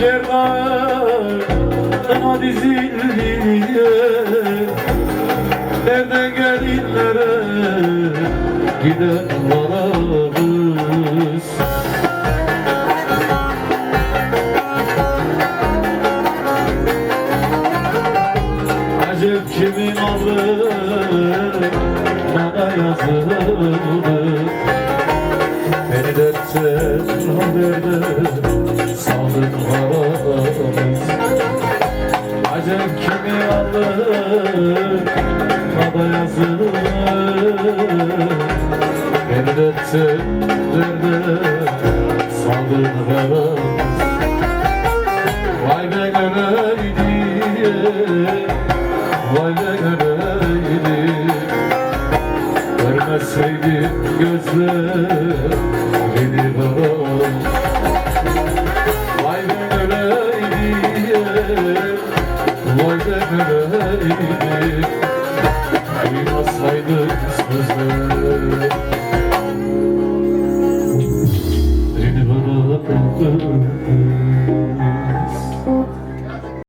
Cerdana dizildi. Nerede gelinlere giden vararız Acep kimin adı bana yazıldı. Beni dertsen haberde Acep kimi alır Bana yazılır. Beni dertten derde Saldık varamız Vay be göreydi Vay be göreydi. Görmeseydim gözlerini bana Vay be göreydi Vay be göreydi Duymasaydık sözleri Beni bırakıp